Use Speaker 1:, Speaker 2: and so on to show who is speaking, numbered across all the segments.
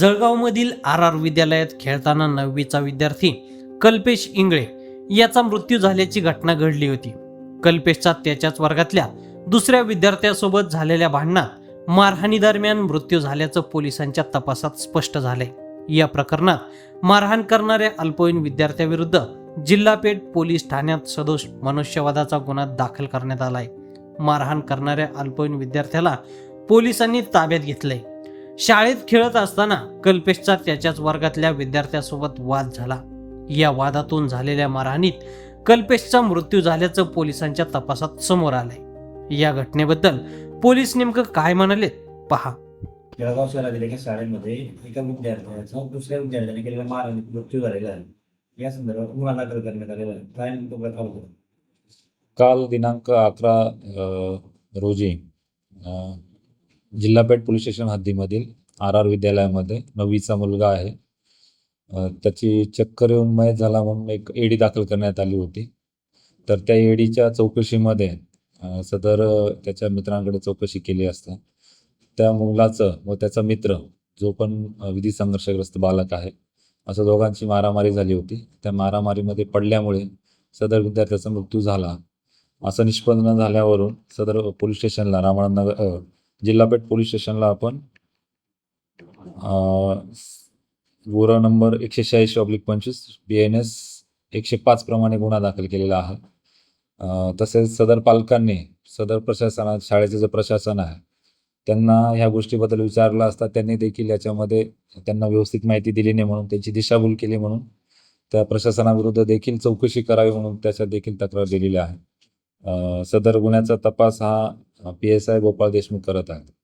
Speaker 1: जळगावमधील R R विद्यालयात खेळताना नववीचा विद्यार्थी कल्पेश इंगळे याचा मृत्यू झाल्याची घटना घडली होती. कल्पेशचा त्याच्याच वर्गातल्या दुसऱ्या विद्यार्थ्यासोबत झालेल्या भांडणात मारहाणीदरम्यान मृत्यू झाल्याचं पोलिसांच्या तपासात स्पष्ट झाले या प्रकरणात मारहाण करणाऱ्या अल्पवयीन विद्यार्थ्याविरुद्ध जिल्हापेठ पोलीस ठाण्यात सदोष मनुष्यवादाचा गुन्हा दाखल करण्यात आलाय. मारहाण करणाऱ्या अल्पवयीन विद्यार्थ्याला पोलिसांनी ताब्यात घेतलंय. शाळेत खेळत असताना कल्पेशचा त्याच्याच वर्गातल्या विद्यार्थ्यासोबत वाद झाला. या वादातून झालेल्या मारहाणीत कल्पेशचा मृत्यू झाल्याचं पोलिसांच्या तपासात समोर आलंय. या घटनेबद्दल पोलीस नेमकं काय म्हणालेत पहा.
Speaker 2: जळगाव शहरातील एका शाळेमध्ये एका विद्यार्थ्याचा दुसऱ्या विद्यार्थ्याने केलेला मारहाणीत मृत्यू झालेला आहे. या संदर्भात गुन्हा दाखल करण्यात आलेला आहे. काय नेमकं प्रकार होता?
Speaker 3: काल दिनांक अकरा रोजी जिल्हापेठ पोलीस स्टेशन हद्दीमधील आर आर विद्यालयामध्ये. नववीचा मुलगा आहे. त्याची चक्कर येऊन मयत झाला म्हणून एक एडी दाखल करण्यात आली होती. तर त्या एडीच्या चौकशीमध्ये सदर त्याच्या मित्रांकडे चौकशी केली असता. त्या मुलाचं व त्याचा मित्र जो पण विधी संघर्षग्रस्त बालक आहे असं दोघांची मारामारी झाली होती. त्या मारामारीमध्ये पडल्यामुळे सदर विद्यार्थ्याचा मृत्यू झाला. असं निष्पन्न झाल्यावरून सदर पोलीस स्टेशनला रामनगर अ, जिल्हापेठ पोलीस स्टेशनला आपण वोरा नंबर एकशे शहाऐंशी ऑब्लिक पंचवीस बी एन एस एकशे पाच प्रमाणे गुन्हा दाखल केलेला आहे. तसेच सदर पालकांनी सदर प्रशासना शाळेचे जे प्रशासन आहे त्यांना ह्या गोष्टीबद्दल विचारलं असता त्यांनी देखील याच्यामध्ये त्यांना व्यवस्थित माहिती दिली नाही म्हणून त्यांची दिशाभूल केली म्हणून त्या प्रशासनाविरुद्ध देखील चौकशी करावी म्हणून त्याच्यात देखील तक्रार दिलेली आहे सदर गुन्ह्याचा तपास हा P S I Gopal Deshmukh करत आहे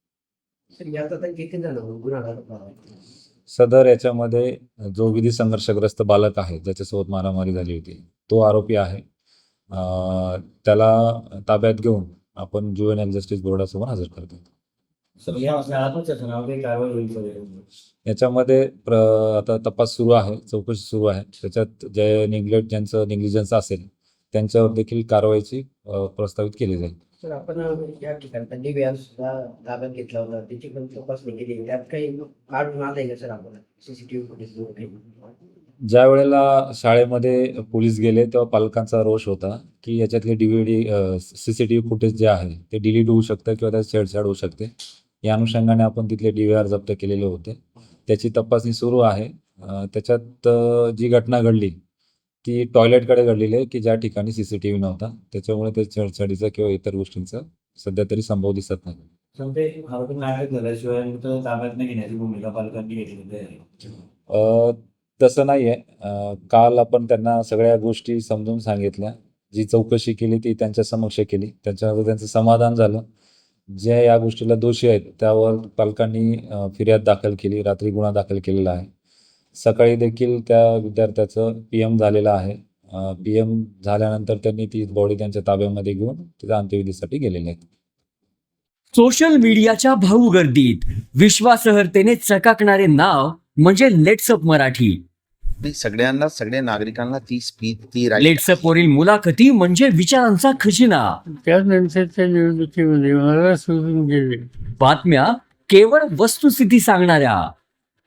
Speaker 3: सदर याच्यामध्ये जो विधी संघर्षग्रस्त बालक आहे ज्याच्यासोबत मारामारी झाली होती तो आरोपी आहे. त्याला ताब्यात घेऊन आपण जुएन जस्टिस बोर्डासमोर हजर करतो याच्यामध्ये आता तपास सुरू आहे चौकशी सुरू आहे. त्याच्यात जे निग्लेक्ट ज्यांचं निग्लिजन्स असेल त्यांच्यावर देखील कारवाईची प्रस्तावित केली जाईल.
Speaker 4: सर आपण या ठिकाणी डीबीआर सुद्धा ताब्यात घेतला होता. त्याची पण तपासणी केली. त्यात काही काढून आलंय का सर आपण? सीसीटीव्ही फुटेज काही?
Speaker 3: ज्या वेळेला शाळेमध्ये पोलीस गेले तेव्हा पालकांचा रोष होता की याच्यातले DVD C C T V footage जे आहे ते डिलीट होऊ शकतं किंवा त्यात छेडछाड होऊ शकते. या अनुषंगाने आपण तिथले डी व्ही आर जप्त केलेले होते. त्याची तपासणी सुरू आहे. त्याच्यात जी घटना घडली ती टॉयलेटकडे घडलेली आहे की ज्या ठिकाणी सी सी टी व्ही नव्हता त्याच्यामुळे ते छेडछाडीचा किंवा इतर गोष्टींचा सध्या तरी संभव दिसत नाही. तसं नाही आहे. काल आपण त्यांना सगळ्या गोष्टी समजून सांगितल्या. जी चौकशी केली ती त्यांच्या समक्ष केली. त्याच्यावर त्यांचं समाधान झालं. जे या गोष्टीला दोषी आहेत त्यावर पालकांनी फिर्याद दाखल केली. रात्री गुन्हा दाखल केलेला आहे. सकाळी देखील त्या विद्यार्थ्याचं पी एम झालेलं आहे. पी एम झाल्यानंतर त्यांनी ती बॉडी त्यांच्या ताब्यामध्ये घेऊन तिथं अंत्यविधीसाठी गेलेले आहेत.
Speaker 5: सोशल मीडियाच्या भाऊ गर्दीत विश्वासार्हतेने चकाकणारे नाव म्हणजे लेट्सअप मराठी.
Speaker 6: ती सगळ्यांना सगळ्या नागरिकांना ती स्पीच ती
Speaker 5: लेट्सअप वरील मुलाखती म्हणजे विचारांचा खजिना.
Speaker 7: त्यानंतरच्या निवडणुकीमध्ये मला सोडून गेले.
Speaker 5: बातम्या केवळ वस्तुस्थिती सांगणाऱ्या.